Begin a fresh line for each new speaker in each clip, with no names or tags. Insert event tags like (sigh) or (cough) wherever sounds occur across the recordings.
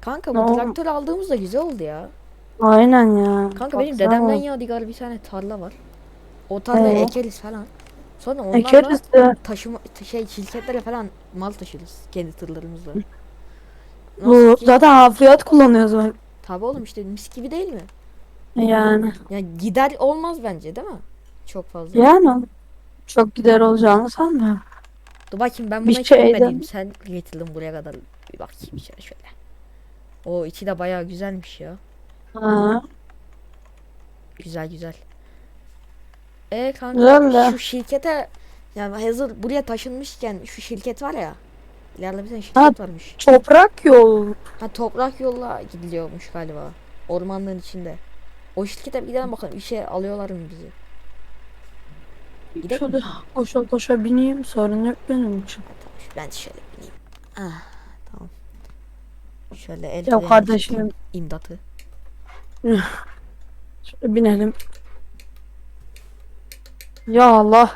Kanka bu
oldu?
traktör aldığımız da güzel oldu ya.
Aynen ya.
Kanka benim
Baksana.
dedemden yadigar bir tane tarla var. O tarlayı
Ee?
ekeriz falan. Sonra onlarla
Ekeriz de.
taşıma şey şirketlere falan mal taşırız kendi tırlarımızla.
Bu
Nasıl ki?
zaten hafriyat kullanıyoruz bak.
Tabi oğlum işte mis gibi değil mi?
Yani.
Yani gider olmaz bence değil mi? Çok fazla.
Yani çok gider olacağını sanmıyorum.
Dur bakayım ben
Bir
buna hiç
şeyden-
binmedim. Sen getirdin buraya kadar. Bir bakayım şöyle şöyle. O içi de bayağı güzelmiş ya.
Ha.
Güzel güzel. E kanka
de.
şu şirkete yani hazır buraya taşınmışken şu şirket var ya. İleride bir tane şirket
Ha.
varmış.
Toprak yol.
Ha toprak yolla gidiliyormuş galiba. Ormanlığın içinde. O şirkete bir gidelim bakalım işe alıyorlar mı bizi? Gidelim.
Şöyle koşa koşa bineyim sorun yok benim için.
Ha, tamam, şu- ben şöyle bineyim. Ah. Şöyle el
Ya kardeşim.
imdatı.
Şöyle binelim. Ya Allah.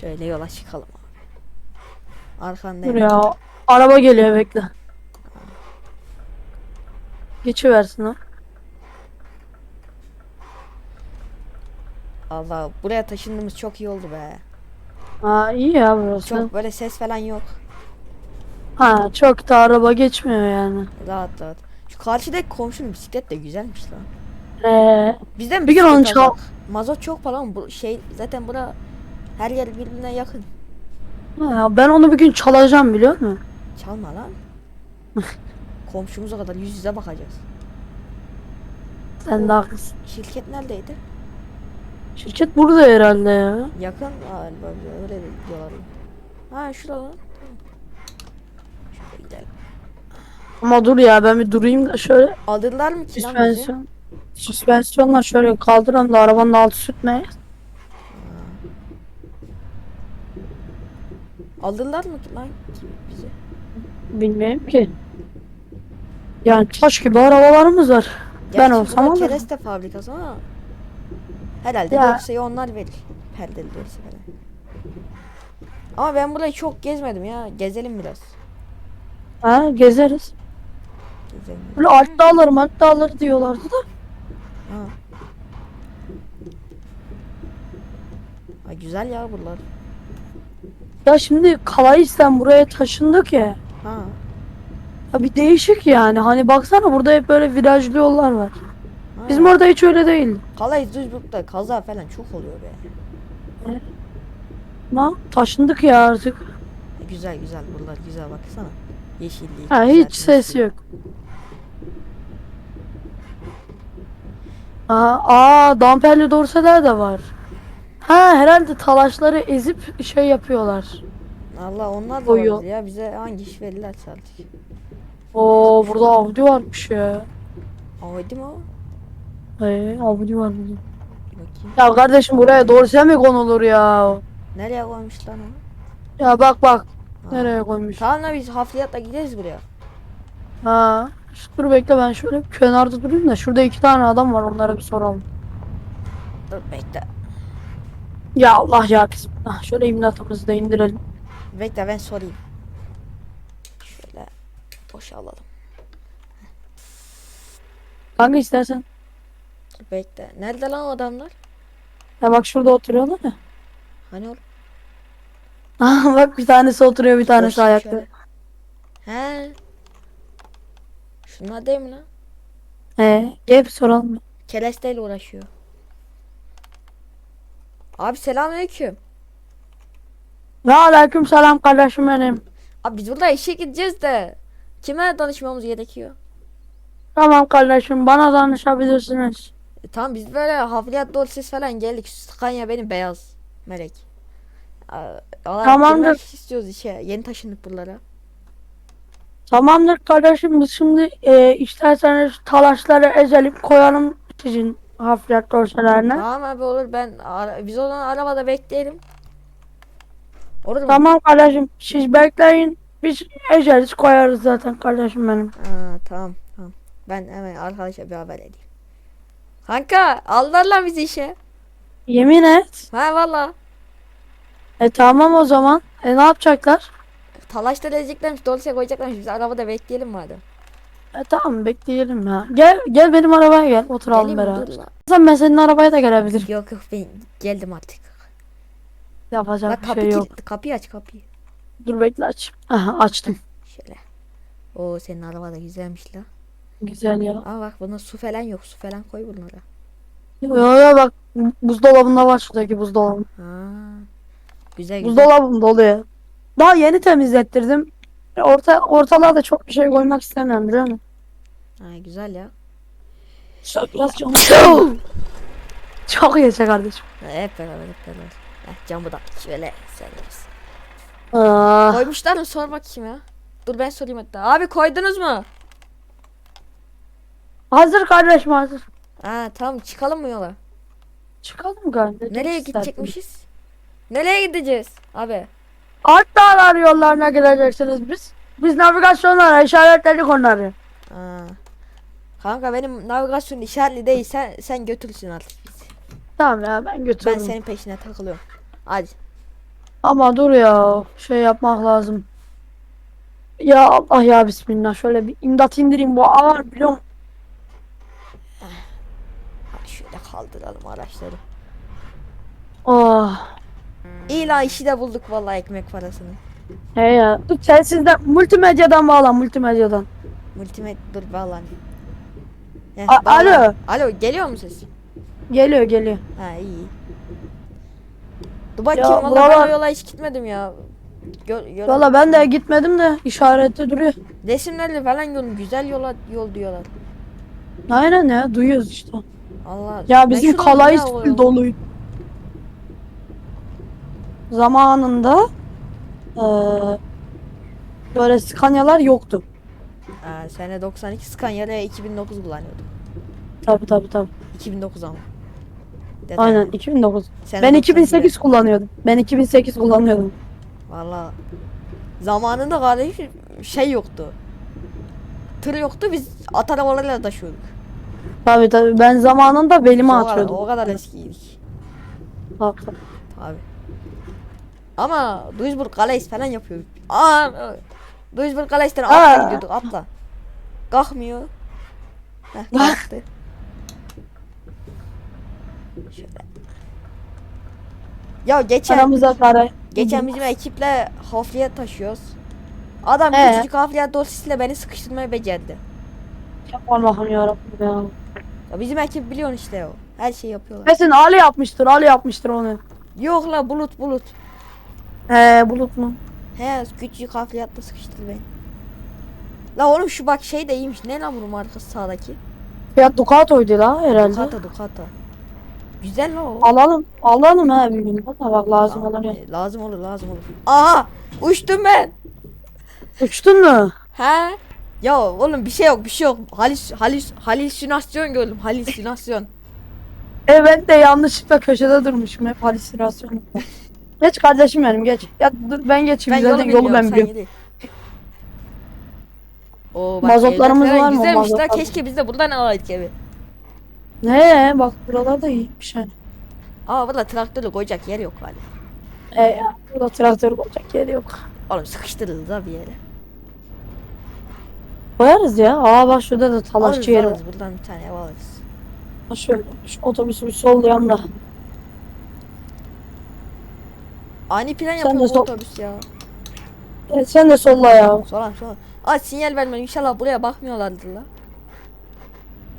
Şöyle yola çıkalım abi. Arkandayım.
Dur ya. Araba geliyor bekle. Geçiversin ha.
Allah buraya taşındığımız çok iyi oldu be.
Ha iyi ya burası.
Çok böyle ses falan yok.
Ha çok da araba geçmiyor yani.
Rahat rahat. Şu karşıdaki komşunun bisiklet de güzelmiş lan.
Ee,
Bizden
Bir gün onu çal-
alsak. Mazot çok falan bu şey zaten bura her yer birbirine yakın.
ha, ben onu bir gün çalacağım biliyor musun?
Çalma lan. (laughs) Komşumuza kadar yüz yüze bakacağız.
Sen de haklısın.
Şirket neredeydi?
Şirket burada herhalde ya.
Yakın galiba öyle diyorlar. Ha şurada lan. Tamam. Şöyle gidelim.
Ama dur ya ben bir durayım da şöyle
Alırlar mı ki lan bizi?
süspansiyon. Süspansiyonla şöyle kaldıralım da arabanın altı sürtmeye.
Alırlar mı ki lan ki bizi?
Bilmiyorum ki. Yani taş gibi arabalarımız var. ben
Gerçi
olsam
bura
alırım.
kereste fabrikası ama herhalde
Ya.
dorsayı onlar verir. Perdeli dorsa falan. Ama ben burayı çok gezmedim ya. Gezelim biraz.
Ha gezeriz.
Gezelim.
Böyle alt dağları alt dağları diyorlardı da.
Ha. Ay güzel ya buralar.
Ya şimdi Kalayisten buraya taşındık ya.
Ha.
Ya bir değişik yani. Hani baksana burada hep böyle virajlı yollar var.
ha.
Bizim orada hiç öyle değil.
Kalay Duisburg'da kaza falan çok oluyor be.
Ama taşındık ya artık.
Güzel güzel buralar güzel baksana. Yeşillik.
Ha hiç ses
temizlik.
yok. Aa, aa damperli dorseler de var. Ha herhalde talaşları ezip şey yapıyorlar.
Allah onlar da
Koyuyor.
ya bize hangi iş verirler artık.
Oo burada Audi varmış ya.
Mi o?
Ee, Audi var burada.
Bakayım.
Ya kardeşim buraya dorse mi konulur ya?
Nereye koymuş lan o?
Ya bak bak. Nereye koymuş.
Tamam da biz hafriyatla gideriz buraya.
Ha. Dur bekle ben şöyle kenarda durayım da şurada iki tane adam var onlara bir soralım.
Dur bekle.
Ya Allah ya bismillah. Şöyle imlatımızı da indirelim.
Bekle ben sorayım. Şöyle boşalalım.
Kanka istersen.
Dur bekle. Nerede lan o adamlar?
Ya bak şurada oturuyorlar ya.
Hani oğlum?
Aha bak bir tanesi oturuyor bir tanesi
Göster
ayakta.
şöyle. He. Şunlar değil mi lan?
He, gel bir soralım.
Kelesteyle uğraşıyor. Abi selamünaleyküm.
Ve aleyküm selam kardeşim benim.
Abi biz burada işe gideceğiz de kime danışmamız gerekiyor?
Tamam kardeşim bana danışabilirsiniz.
E, tamam biz böyle hafriyat dosyası falan geldik. Scania benim beyaz. Melek. Allah
Tamamdır.
girmek istiyoruz işe. Yeni taşındık buralara.
Tamamdır kardeşim biz şimdi e, isterseniz talaşları ezelim koyalım sizin hafriyat dorselerine.
Tamam abi olur ben ara- biz o zaman arabada bekleyelim. Olur mu?
Tamam kardeşim siz bekleyin. Biz ezeriz koyarız zaten kardeşim benim.
Aa, tamam tamam. Ben hemen arkadaşa bir haber edeyim. Kanka aldılar lan bizi işe.
Yemin et.
Ha valla.
E tamam o zaman. E ne yapacaklar?
Talaşta geleceklermiş. Dolce koyacaklarmış. Biz arabada bekleyelim madem.
E, tamam bekleyelim ya. Gel gel benim arabaya gel. Oturalım
Geleyim mi?
beraber.
Dur.
Sen ben senin arabaya da gelebilirim.
Yok yok ben geldim artık.
Yapacak
Bak
bir
kapı
şey yok.
kilitli. Kapıyı aç kapıyı.
Dur bekle aç. Aha açtım.
Şöyle. Oo senin araba da güzelmiş la.
Güzel ya.
Ama bak buna su falan yok. Su falan koy bunlara.
Yo yo bak buzdolabında var şuradaki buzdolabı.
Ha. Güzel güzel.
Buzdolabım doluyor. Daha yeni temizlettirdim. Orta ortalığa da çok bir şey koymak istemiyorum biliyor musun?
Ha, güzel ya.
Biraz camı Çok yaşa kardeşim.
Hep beraber hep beraber. Heh, camı da şöyle sereriz.
Aa,
Koymuşlar mı sor bakayım ya. Dur ben sorayım hatta. Abi koydunuz mu?
hazır kardeşim hazır.
Ha tamam çıkalım mı yola?
Çıkalım kardeşim.
Nereye gidecekmişiz? Nereye gideceğiz abi?
Alt dağlar yollarına gideceksiniz biz. Biz navigasyonlara işaretledik onları.
Ha. Kanka benim navigasyon işaretli değil. Sen, sen götürsün artık bizi.
Tamam ya ben
Ben
götürürüm.
senin peşine takılıyorum. Hadi.
Ama dur ya şey yapmak lazım. Ya Allah ya bismillah şöyle bir imdat indireyim bu ağır biliyor musun?
Hadi şöyle kaldıralım araçları.
Oh.
İyi la işi de bulduk vallahi ekmek parasını.
He ya. Dur telsizden multimedyadan bağlan multimedyadan.
Multimet dur vallahi. Heh,
A-
bağlan.
alo.
Alo geliyor mu ses?
Geliyor geliyor.
Ha iyi. Dur bakayım
Ya,
valla ben
buralar-
yola hiç gitmedim ya. Gör, yol,
Valla ben de gitmedim de işareti duruyor.
Resimlerle falan yol güzel yola yol diyorlar.
Aynen ya duyuyoruz işte.
Allah.
Ya bizim
meşhur oldu
kalayı
ya o
stil
yol.
doluydu. Zamanında eee böyle Scania'lar yoktu.
Ha, sene 92 Scania'da 2009 kullanıyordum.
Tabi tabi tabi.
2009 ama. Dede.
Aynen 2009.
Sene
Ben
92'de.
2008 kullanıyordum. Ben 2008 kullanıyordum.
Valla. Zamanında kardeşim şey yoktu. Tır yoktu biz at arabalarıyla taşıyorduk.
Tabi tabi ben zamanında
o, kadar,
atıyordum.
o kadar eskiydik.
Tabii.
Tabi. Ama Duisburg Calais falan yapıyorduk. Aa, Duisburg Calais'ten atla gidiyorduk atla. Kalkmıyor. Heh, kalktı. Şöyle. Ya geçen
Aramıza para.
geçen bizim ekiple hafriyat taşıyoruz. Adam
Ee?
küçücük hafriyat dosyasıyla beni sıkıştırmayı becerdi.
Allah'ım yarabbim ya.
Ya bizim ekip biliyorsun işte o. Her şeyi yapıyorlar.
Kesin Ali yapmıştır. Ali yapmıştır onu.
Yok la bulut bulut.
He bulut mu?
He küçücük hafriyatta sıkıştırdı beni. La oğlum şu bak şey de iyiymiş. Ne lan bunun markası sağdaki?
Fiyat Ducato'ydu la herhalde.
Ducata Ducata. Güzel la o.
Alalım. Alalım ha bir gün. Valla bak lazım olur ya.
E, lazım olur lazım olur. Aha uçtum ben.
Uçtun mu?
He? Ya oğlum bir şey yok bir şey yok. Halüs, halüs, halüsinasyon gördüm halüsinasyon. (laughs)
E ben de yanlışlıkla köşede durmuşum hep halüsinasyon. (laughs) geç kardeşim benim geç. Ya dur ben geçeyim
ben
zaten
yolu
ben biliyorum.
Oo,
Mazotlarımız
evler falan
var mı?
Güzelmiş la
Mazotlar.
keşke biz de buradan alaydık evi.
Ne bak buralar da iyiymiş ha.
Ama burada traktörle koyacak yer yok galiba.
E ya burada traktör olacak yeri yok.
Oğlum sıkıştırıldı da bir yere.
Koyarız ya. Aa bak şurada da talaşçı yeri var.
alırız buradan bir tane ev alırız.
Ha Şöyle şu otobüsü bir sollayalım da.
Ani plan
Sen
yapıyor bu
sol-
otobüs ya.
E, sen de solla ya.
Soran soran. Aa sinyal vermem inşallah buraya bakmıyorlardır la.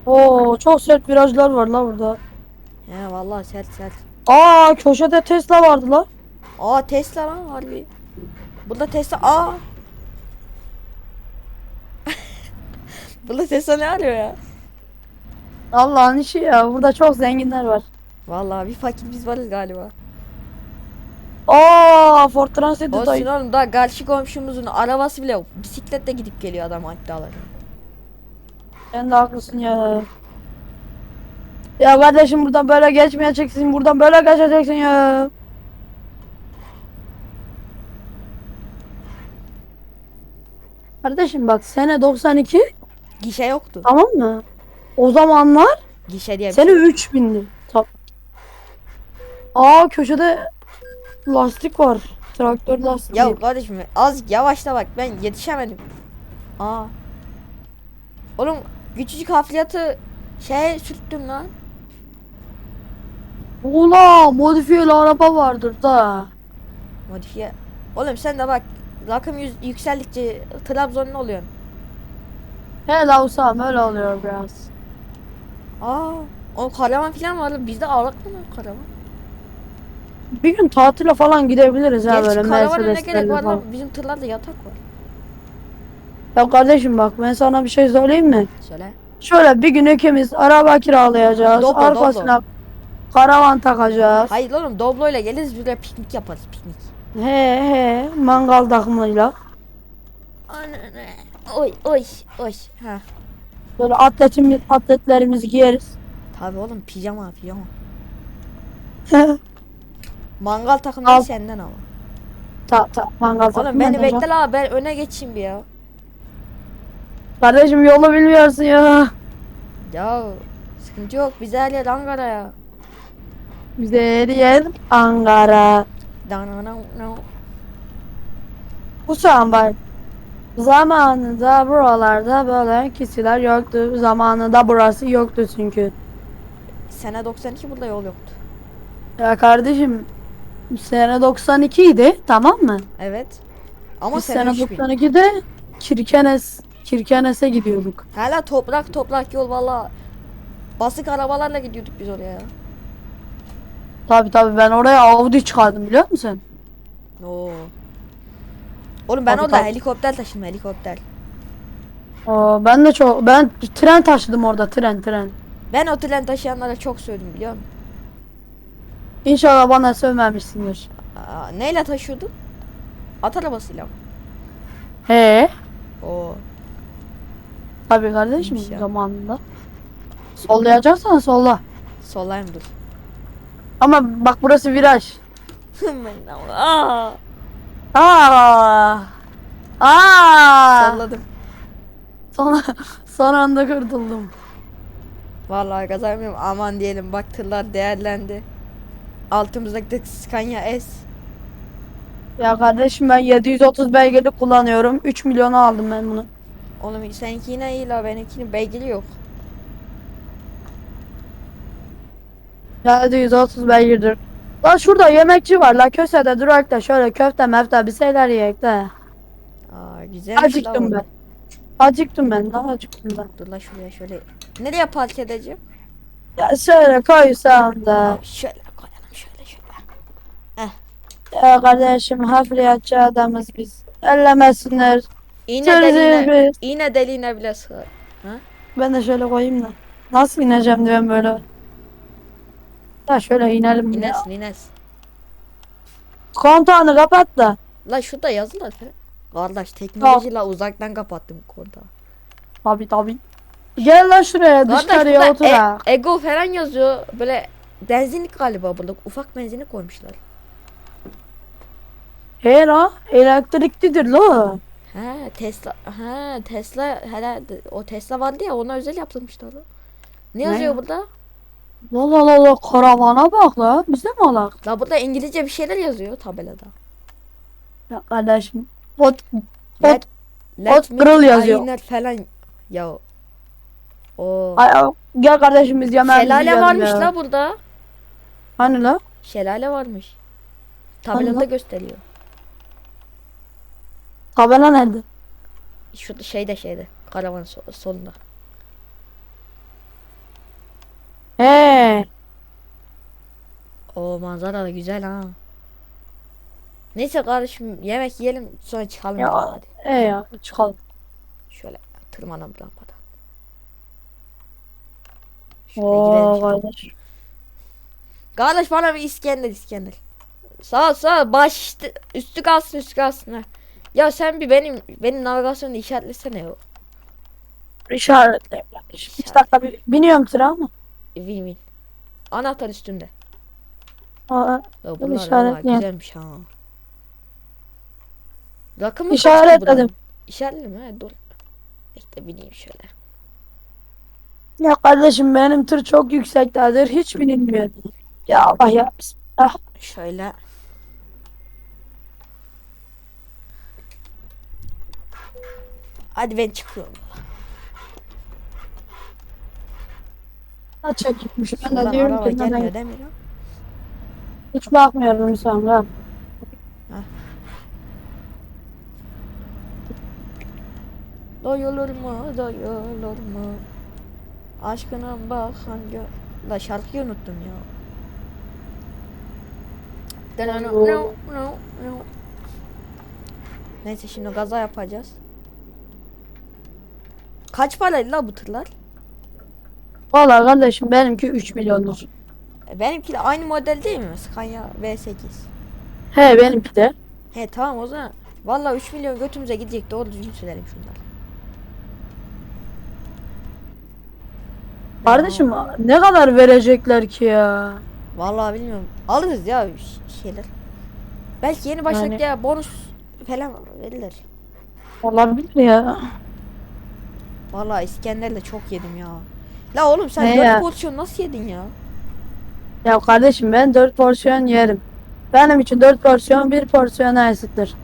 Oo çok sert virajlar var la burada.
He vallahi sert sert.
Aa köşede Tesla vardı la.
Aa Tesla lan harbi. Burada Tesla aa. (laughs) Burada Tesla ne arıyor ya?
Allah'ın işi ya. Burada çok zenginler var.
Vallahi bir fakir biz varız galiba.
Aa Ford Transit
Olsun
dayı.
oğlum daha karşı komşumuzun arabası bile. Bisikletle gidip geliyor adam hatta.
Sen de haklısın ya. Ya kardeşim buradan böyle geçmeyeceksin. Buradan böyle geçeceksin ya. Kardeşim bak sene 92
Gişe yoktu.
tamam mı? O zamanlar
Gişe diye bir
sene
şey.
3000'di. Tamam. Aa köşede lastik var. traktör lastiği.
Ya kardeşim az yavaşla bak ben yetişemedim. Aa. Oğlum küçücük hafriyatı şeye sürttüm lan.
Ula modifiyeli araba vardır da.
Modifiye. Oğlum sen de bak rakım yükseldikçe Trabzonlu oluyorsun.
He la Usam öyle oluyor biraz.
Aa. O karavan falan var. Bizde ağırlık mı lan karavan?
Bir gün tatile falan gidebiliriz ha
Gerçi
böyle
karavana ne gerek
Mercedes'lerle
var
falan.
lan? Bizim tırlarda yatak var.
Ya kardeşim bak ben sana bir şey söyleyeyim mi?
Söyle.
Şöyle bir gün ikimiz araba kiralayacağız.
Doblo,
arkasına karavan takacağız.
Hayır oğlum Doblo'yla geliriz böyle piknik yaparız piknik.
He he mangal takımıyla.
Anne. Oy oy oy. Ha.
Böyle atletimiz, atletlerimizi giyeriz.
Tabi oğlum pijama pijama. (laughs) Mangal takımını
Al.
senden ama.
ta, ta, mangal
Oğlum
takımı
beni
yapacağım.
bekle la ben öne geçeyim bir ya.
Kardeşim yolu bilmiyorsun ya.
Ya sıkıntı yok biz her yer Ankara'ya.
Bize her yer Ankara.
Dananana.
Bu an bak. Zamanında buralarda böyle kişiler yoktu. Zamanında burası yoktu çünkü.
Sene 92 burada yol yoktu.
Ya kardeşim sene 92 idi tamam mı?
Evet. Ama
Biz
sene
sene
3000.
92'de Kirkenes Kirkenes'e gidiyorduk.
Hala toprak toprak yol valla. Basık arabalarla gidiyorduk biz oraya.
Tabi tabi ben oraya Audi çıkardım biliyor musun?
Oo. Oğlum ben
Tabii,
orada
tabii.
helikopter taşıdım helikopter.
Aa, ben de çok ben tren taşıdım orada tren tren.
Ben o tren taşıyanlara çok söyledim biliyor musun?
İnşallah bana sövmemişsindir.
Aa, neyle taşıyordun? At arabasıyla mı?
He
Oo.
tabi kardeşim
İyiymiş ya.
zamanında. Sollayacaksan solla.
Sollayayım dur.
Ama bak burası viraj.
Ben- (laughs) Aa,
Aa. Aa.
salladım.
Son, son anda kurtuldum.
Vallahi kazanmıyorum. Aman diyelim bak tırlar değerlendi. Altımızdaki Scania S.
Ya kardeşim ben 730 beygirli kullanıyorum. 3 milyona aldım ben bunu.
Oğlum seninki yine iyi la benimkinin beygiri yok.
730 beygirdir. Lan şurada yemekçi var la kösede durak da şöyle köfte mefte bir şeyler yiyek de.
Aa güzelmiş la
Acıktım ben. Acıktım ben lan acıktım ben.
Dur la şuraya şöyle. Nereye park edeceğim?
Ya şöyle koysam da.
Aa, şöyle koyalım şöyle şöyle.
Ya kardeşim hafriyatçı adamız biz. Ellemesinler.
İğne
Şöyle
deliğine,
biz.
iğne deliğine bile sığar.
Ben de şöyle koyayım da. Nasıl ineceğim diyorum böyle. Ya şöyle inelim ya.
İnesin inesin.
Kontağını kapat da.
La şurada falan. Kardeş teknolojiyle uzaktan kapattım kontağı.
Tabi tabi. Gel lan şuraya
Kardeş
dışarıya otur
e-
ha.
ego falan yazıyor. Böyle benzinlik galiba burada. Ufak benzinlik koymuşlar.
He la elektriklidir la.
He Tesla. He Tesla herhalde o Tesla vardı ya ona özel yaptırmışlar. lan. Ne
Ne?
yazıyor burada?
La la la la karavana bak la. Bize mi alak?
La burada İngilizce bir şeyler yazıyor tabelada.
Ya kardeşim. Ot,
Let,
ot grill yazıyor.
falan. Ya. O.
ay, ay, gel kardeşim biz yemeğimizi
Şelale varmış
ya.
la burada.
Hani la?
Şelale varmış. Tabelada
lan?
gösteriyor.
Tabela nerede?
Şu şeyde şeyde. Karavan so- solunda.
He.
O manzara da güzel ha. Neyse kardeşim yemek yiyelim sonra çıkalım.
Ya.
hadi.
He ya çıkalım.
Şöyle tırmanalım rampadan. Şöyle
Oo
gidelim.
kardeş.
Kardeş bana bir İskender İskender. Sağ ol sağ ol. Baş üstü kalsın üstü kalsın ha. Ya sen bir benim benim navigasyonu işaretlesene ya.
İşaretle. İki dakika bir biniyorum sıra ama.
Win win. Anahtar üstünde.
Aa,
Ya bunlar vallahi
işaretleyen.
güzelmiş ha. Rakımı kaç ki
İşaretledim.
buranın? İşaretledim ha dur. Bekle bineyim şöyle.
Ya kardeşim benim tır çok yüksektedir. Hiç binilmiyor. Ya Allah ya. Bismillah.
Şöyle. Hadi ben çıkıyorum.
Ne çekmiş. Ben
Ulan
de diyorum
araba
ki
gelmiyor
neden-
değil mi lan?
hiç bakmıyorum sonra.
Doyulur mu, doyulur mu? Aşkına bakan gö... La şarkıyı unuttum ya. Neyse şimdi gaza yapacağız. Kaç paraydı la bu tırlar?
Valla kardeşim benimki 3 milyondur.
E, Benimkiyle aynı model değil mi? Scania V8.
He benimki de.
He tamam o zaman. Vallahi 3 milyon götümüze gidecek. Doğru düzgün söylerim şunlar.
Kardeşim ne kadar verecekler ki ya?
Vallahi bilmiyorum. Alırız ya şeyler. Belki yeni başladık
Yani-
ya bonus falan verirler.
Olabilir ya.
Vallahi İskender'le çok yedim ya. La oğlum sen
Ne
4
ya?
porsiyon nasıl yedin ya?
Ya kardeşim ben 4 porsiyon yerim. Benim için 4 porsiyon 1 porsiyona eşittir.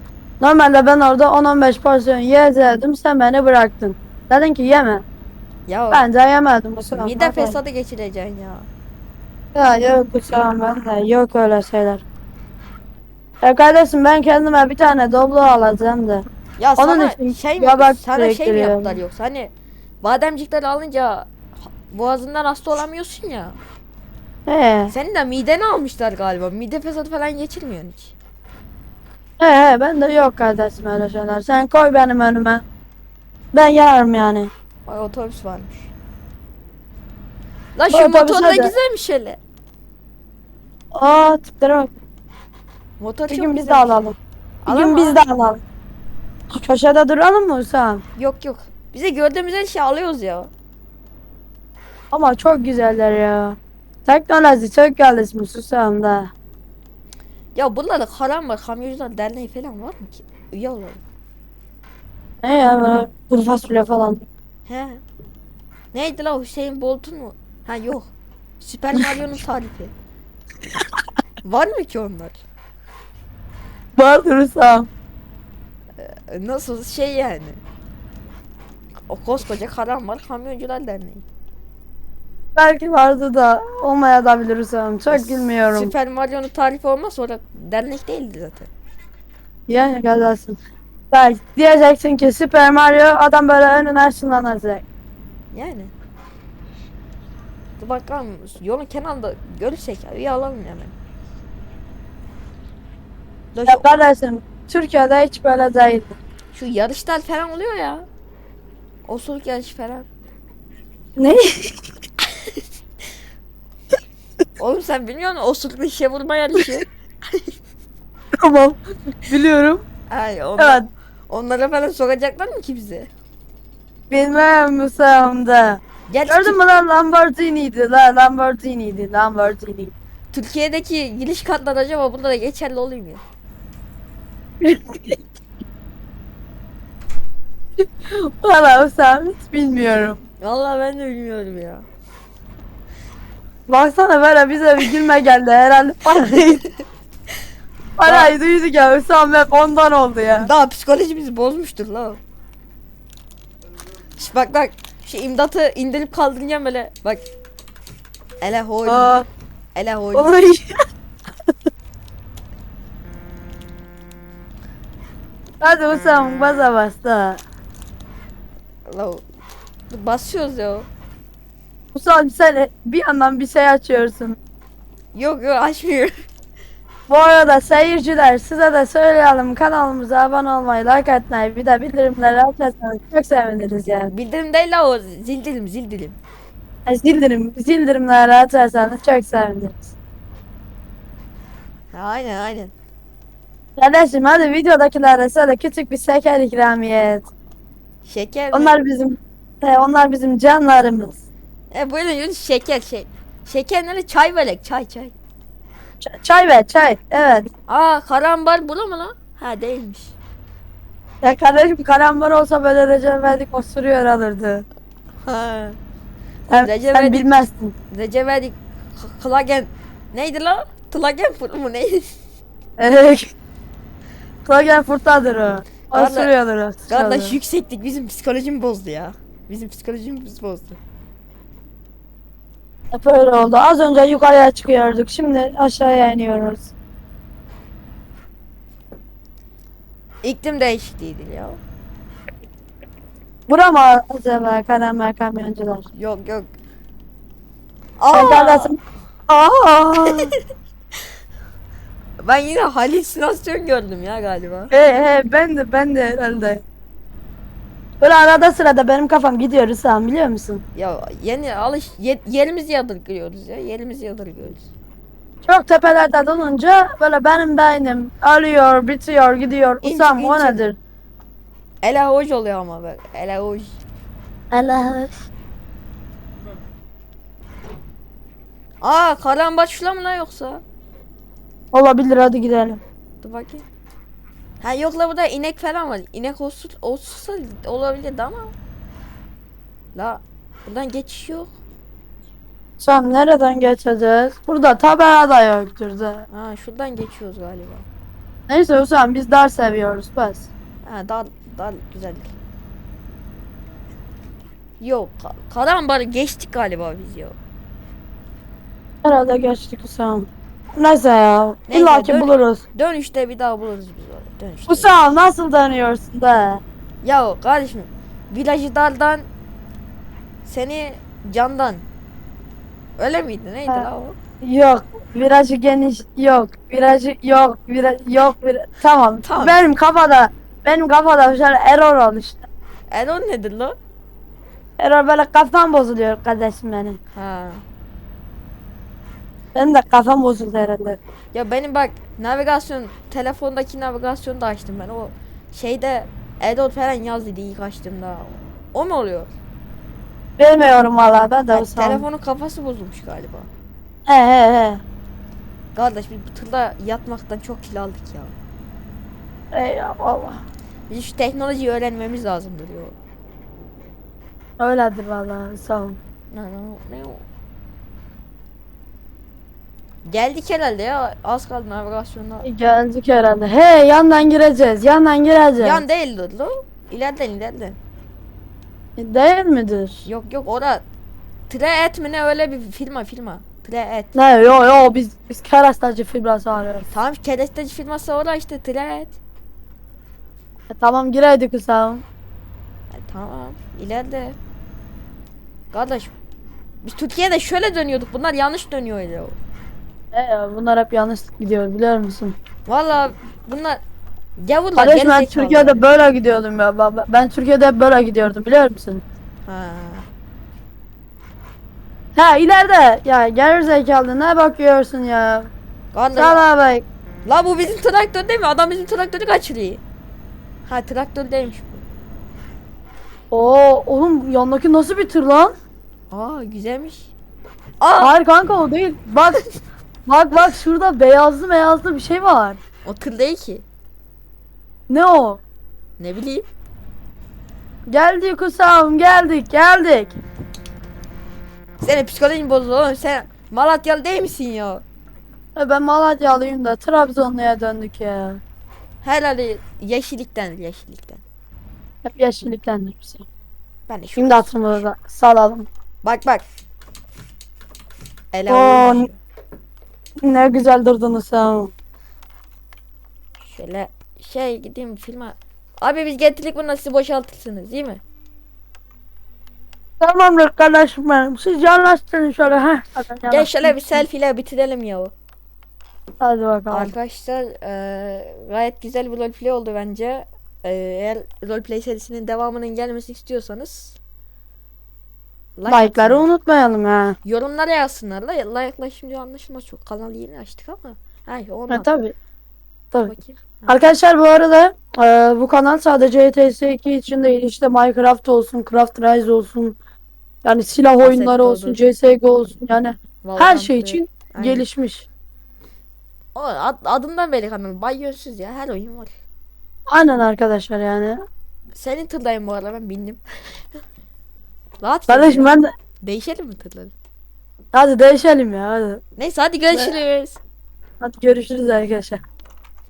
Normalde ben orada 10-15 porsiyon yiyecektim sen beni bıraktın. Dedin ki yeme.
Ya
Ben de yemedim bu sefer.
mide fesadı geçireceksin ya.
Ya yok bu sefer ben de yok öyle şeyler. Ya kardeşim ben kendime bir tane doblo alacağım da.
Ya
Onun
sana
için
şey mi, sana şey mi yaptılar yoksa hani bademcikleri alınca boğazından hasta olamıyorsun ya.
He.
Senin de mideni almışlar galiba. Mide fesadı falan geçirmiyorsun hiç.
He he ben de yok kardeşim öyle şeyler. Sen koy benim önüme. Ben yerim yani.
Ay otobüs varmış. La
Bu
şu
otobüse
motor da
de-
güzelmiş hele.
Aa tiplere bak.
Motor
Bir
çok
gün biz de
güzelmiş.
alalım. Bir
Alalım
gün biz de alalım. Köşede duralım mı Hüsam?
Yok yok. Bize gördüğümüz her şeyi alıyoruz ya.
Ama çok güzeller ya. Teknoloji çok gelişmiş Hüsam da.
Ya bunlarda karan var. Kamyoncular derneği falan var mı ki? Üye olalım.
Ne ya böyle kuru fasulye falan.
He. Neydi la Hüseyin Bolt'un mu? Ha yok. Süper Mario'nun tarifi. var mı ki onlar?
Vardır Hüsam.
E, Nasıl şey yani? O koskoca karan var. Kamyoncular derneği.
Belki vardı da olmayabilir Hüsam. Çok bilmiyorum.
Süper Mario'nun tarifi olmaz sonra dernek değildi zaten.
Yani gelsin. Belki diyeceksin ki Super Mario adam böyle önüne ışınlanacak.
Yani. Dur bakalım yolun kenarında görürsek üye alalım hemen.
Ya
şu,
kardeşim Türkiye'de hiç böyle değil.
şu yarışlar falan oluyor ya. Osuruk yarışı falan.
Ne?
Oğlum sen bilmiyor musun osuruklu işe vurma yarışı?
tamam. Biliyorum.
Ay onlar,
Evet.
onlara falan sokacaklar mı ki bizi?
Bilmem Hüsam da.
Gerçi
Gördün mü lan Lamborghini'ydi la Lamborghini'ydi Lamborghini.
Türkiye'deki giriş kartları acaba bunda da geçerli oluyor (laughs) mu? (laughs)
Valla hiç bilmiyorum.
Vallahi ben de bilmiyorum ya.
Baksana böyle bize bir gülme geldi herhalde parayı. (laughs) parayı duyduk ya Hüsam hep ondan oldu ya.
Daha psikolojimizi bozmuştur la. o. Şş, bak bak şu imdatı indirip kaldıracağım böyle bak. Ele hoy. Ele hoy.
oy. (laughs) Hadi Hüsam baza basta.
La, basıyoruz ya.
Hüsam sen bir yandan bir şey açıyorsun.
Yok yok açmıyor. (laughs)
Bu arada seyirciler size de söyleyelim kanalımıza abone olmayı, like atmayı, bir de bildirimleri açarsanız çok seviniriz yani.
Bildirim değil la o zil dilim zil dilim.
Ha, Zildirim, zildirimleri açarsanız çok seviniriz.
Aynen aynen.
Kardeşim hadi videodakilere söyle küçük bir şeker ikramiye et.
Şeker mi?
Onlar bizim he, onlar bizim canlarımız.
E böyle yürü şeker şey. Şeker nerede? Çay böyle çay çay.
Ç- çay ver çay. Evet.
Aa karambar bula mı lan? Ha değilmiş.
Ya kardeşim karambar olsa böyle Recep İvedik osuruyor alırdı.
Ha.
Sen,
Recep
sen
İvedik-
bilmezsin.
Recep İvedik K- Klagen neydi lan? Klagen mı neydi? (laughs)
Evet. Klagen furtadır o. Osuruyordur osuruyordur.
Kardeş yükseklik bizim psikolojimi bozdu ya. Bizim psikolojimizi bozdu.
Hep öyle oldu. Az önce yukarıya çıkıyorduk. Şimdi aşağıya iniyoruz.
İklim değişikliğidir ya.
Bura mı acaba kalemler kamyoncular?
Yok yok. Aa.
Aa. (laughs)
ben yine halüsinasyon gördüm ya galiba.
he he ben de ben de herhalde. Böyle arada sırada benim kafam gidiyor sen biliyor musun?
Ya yeni alış ye, yerimizi yadırgıyoruz ya. Yerimizi yadırgıyoruz.
Çok tepelerde dolunca böyle benim beynim ölüyor, bitiyor, gidiyor.
İnce,
Usam o nedir?
Ele hoş oluyor ama bak. Ele hoş.
Allah.
Aa karambaç mı lan yoksa?
Olabilir hadi gidelim.
Dur bakayım. Ha yok la burada inek falan var. İnek olsun, olsa olabilirdi ama. La buradan geçiş yok.
Sam nereden geçeceğiz? Burada tabela da yoktur da.
Ha şuradan geçiyoruz galiba.
Neyse Hüsam biz dar seviyoruz bas.
Ha dal dal güzel. Yok ka- karambarı geçtik galiba biz ya.
Herhalde geçtik Hüsam. Neyse ya.
Neyse,
İlla ki
dön-
buluruz.
Dönüşte bir daha buluruz biz onu. Dönüşte.
Hüsam nasıl dönüyorsun da?
Ya kardeşim virajı dardan seni candan. Öyle miydi neydi
Ha.
la o?
Yok. Virajı geniş yok. Virajı yok. Viraj yok. Vira- tamam.
Tamam.
Benim kafada benim kafada şöyle error oluştu.
Error nedir la?
Error böyle kafam bozuluyor kardeşim benim.
Ha.
Benim de kafam bozuldu herhalde.
Ya benim bak navigasyon telefondaki navigasyonu da açtım ben o şeyde error falan yazdı ilk açtığımda. O mu oluyor?
Bilmiyorum valla ben de Hüsam.
telefonun kafası bozulmuş galiba.
He he he.
Kardeş biz bu tırda yatmaktan çok kil aldık ya.
Ey Allah.
Biz şu teknolojiyi öğrenmemiz lazım diyor.
Öyledir valla sağ ol.
Ne ne ne? Geldik herhalde ya. Az kaldı navigasyonda.
Geldik herhalde. He yandan gireceğiz. Yandan gireceğiz.
Yan değildir lo. İleriden ileriden.
Değil midir?
Yok yok ora Tre et mi ne öyle bir firma firma. Tre et.
Ne yo yo biz biz kerastacı fibrası arıyoruz.
Tamam keresteci firması ora işte tre et.
E, tamam gireydik Hüsam.
E, tamam ileride. Kardeş biz Türkiye'de şöyle dönüyorduk. Bunlar yanlış dönüyor ya.
E ya bunlar hep yanlış gidiyor biliyor musun?
Valla bunlar gavurlar
Kardeş ben
gerizekalılar.
Türkiye'de böyle gidiyordum ya. baba. Ben Türkiye'de hep böyle gidiyordum biliyor musun?
Ha.
Ha ileride ya geri zekalı ne bakıyorsun ya?
Kardeş,
Sana bak.
La bu bizim traktör değil mi? Adam bizim traktörü kaçırıyor. Ha traktör değilmiş bu.
Oo oğlum yandaki nasıl bir tır lan?
Aa güzelmiş. Aa
Hayır kanka o değil. Bak (laughs) bak bak şurada beyazlı beyazlı bir şey var.
o tır değil ki.
Ne o?
Ne bileyim.
Geldik Hüsam geldik geldik.
Senin psikolojin bozuldu oğlum. Sen Malatyalı değil misin ya?
E ben Malatyalıyım da Trabzonlu'ya döndük ya.
Herhalde yeşillikten yeşillikten.
Hep yeşilliktendir bize.
Ben de şu.
Şimdi hatırımızda salalım.
Bak bak. Ele
Oo. Ne güzel durdun Hüsam.
Şöyle şey gideyim filme. Abi biz getirdik bunu siz boşaltırsınız değil mi?
Tamamdır kardeşim benim. Siz yanlaştırın şöyle. Heh. Hadi,
Gel şöyle bir selfie'le bitirelim ya.
Hadi bakalım.
Arkadaşlar eee, gayet güzel bir roleplay oldu bence. Eee, eğer roleplay serisinin devamının gelmesini istiyorsanız like
Like'ları unutmayalım ha.
Yorumlara yazsınlar like'la şimdi anlaşılmaz çok. Kanal yeni açtık ama. Hay ondan.
Ha tabi. Tabii.
Bakayım.
Arkadaşlar bu arada e, bu kanal sadece ETS2 için değil işte Minecraft olsun, Craft Rise olsun. Yani silah
Asset
oyunları olsun,
Builder.
CSGO olsun yani her
Valorant'ı.
şey için
Aynen.
gelişmiş.
O ad- adından beri kanal. Bay yönsüz ya her oyun var.
Aynen arkadaşlar yani.
Senin tırdayım bu arada ben bindim. (laughs) Rahat
Kardeşim ben de
Değişelim mi tırları?
hadi değişelim ya hadi.
Neyse hadi görüşürüz.
Hadi görüşürüz arkadaşlar.